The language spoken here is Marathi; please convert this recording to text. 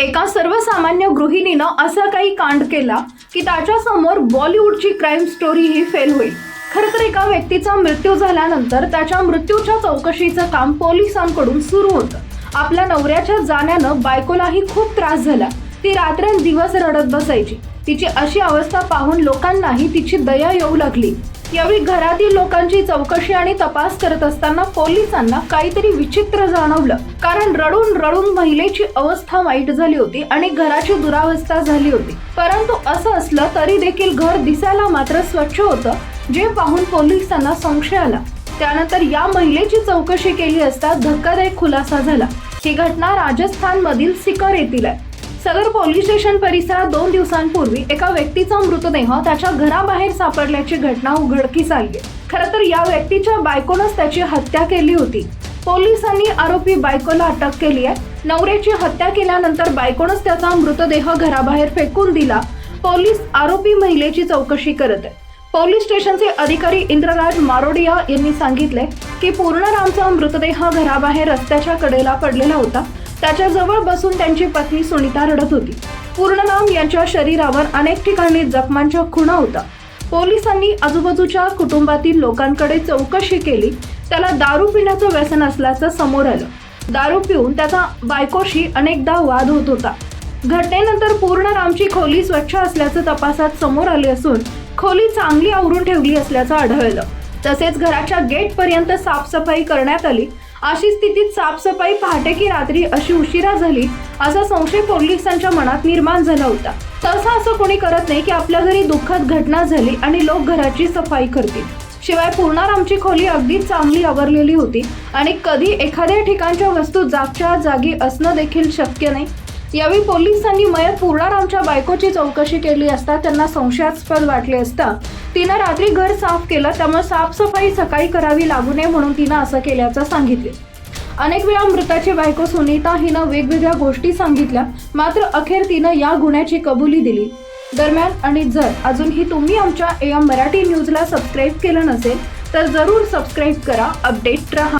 एका सर्वसामान्य गृहिणीनं असा काही कांड केला की त्याच्यासमोर बॉलिवूडची क्राईम स्टोरी ही फेल होईल. खरं तर एका व्यक्तीचा मृत्यू झाल्यानंतर त्याच्या मृत्यूच्या चौकशीचं काम पोलिसांकडून सुरू होतं. आपल्या नवऱ्याच्या जाण्यानं बायकोलाही खूप त्रास झाला. ती रात्रंदिवस रडत बसायची. तिची अशी अवस्था पाहून लोकांनाही तिची दया येऊ लागली. यावेळी घरातील लोकांची चौकशी आणि तपास करत असताना पोलिसांना काहीतरी विचित्र जाणवलं. कारण रडून रडून महिलेची अवस्था वाईट झाली होती आणि घराची दुरावस्था झाली होती. परंतु असं असलं तरी देखील घर दिसायला मात्र स्वच्छ होतं जे पाहून पोलिसांना संशय आला. त्यानंतर या महिलेची चौकशी केली असता धक्कादायक खुलासा झाला. ही घटना राजस्थान मधील सिकर येथील आहे. सदर पोलीस स्टेशन परिसरात दोन दिवसांपूर्वी एका व्यक्तीचा मृतदेह त्याच्या घराबाहेर सापडल्याची घटना उघडकीस आली आहे. खरं तर या व्यक्तीच्या बायकोनंच त्याची हत्या केली होती. पोलिसांनी आरोपी बायकोला अटक केली आहे. नवऱ्याची हत्या केल्यानंतर बायकोनंच त्याचा मृतदेह घराबाहेर फेकून दिला. पोलीस आरोपी महिलेची चौकशी करत आहे. पोलीस स्टेशनचे अधिकारी इंद्रराज मारोडिया यांनी सांगितले की पूर्णरामचा मृतदेह घराबाहेर रस्त्याच्या कडेला पडलेला होता. त्याच्याजवळ बसून त्यांची पत्नी सुनीता रडत होती. पूर्णराम यांच्या शरीरावर अनेक ठिकाणी जखमांच्या खुणा होता पोलिसांनी आजूबाजूच्या कुटुंबातील लोकांकडे चौकशी केली. त्याला दारू पिण्याचं व्यसन असल्याचं समोर आलं. दारू पिऊन त्याचा बायकोशी अनेकदा वाद होत होता. घटनेनंतर पूर्णरामची खोली स्वच्छ असल्याचं तपासात समोर आले असून खोली चांगली आवरून ठेवली असल्याचं आढळलं. तसेच घराच्या गेट पर्यंत साफसफाई करण्यात आली. अशी स्थितीत साफसफाई पहाटे की रात्री अशी उशिरा झाली असा संशय पोलिसांच्या मनात निर्माण झाला होता. तसं असं कोणी करत नाही की आपल्या घरी दुःखद घटना झाली आणि लोक घराची सफाई करतील. शिवाय पूर्णारामची खोली अगदी चांगली आवरलेली होती आणि कधी एखाद्या ठिकाणच्या वस्तू जागच्या जागी असणं देखील शक्य नाही. यावेळी पोलिसांनी मयत पूर्णारामच्या बायकोची चौकशी केली असता त्यांना संशयास्पद वाटले असता तिनं रात्री घर साफ केलं त्यामुळे साफसफाई सकाळी करावी लागू नये म्हणून तिनं असं केल्याचं सांगितले. अनेक वेळा मृताची बायको सुनीता हिनं वेगवेगळ्या गोष्टी सांगितल्या मात्र अखेर तिनं या गुन्ह्याची कबुली दिली. दरम्यान आणि जर अजूनही तुम्ही आमच्या एम मराठी न्यूजला सबस्क्राईब केलं नसेल तर जरूर सबस्क्राईब करा अपडेट राहा.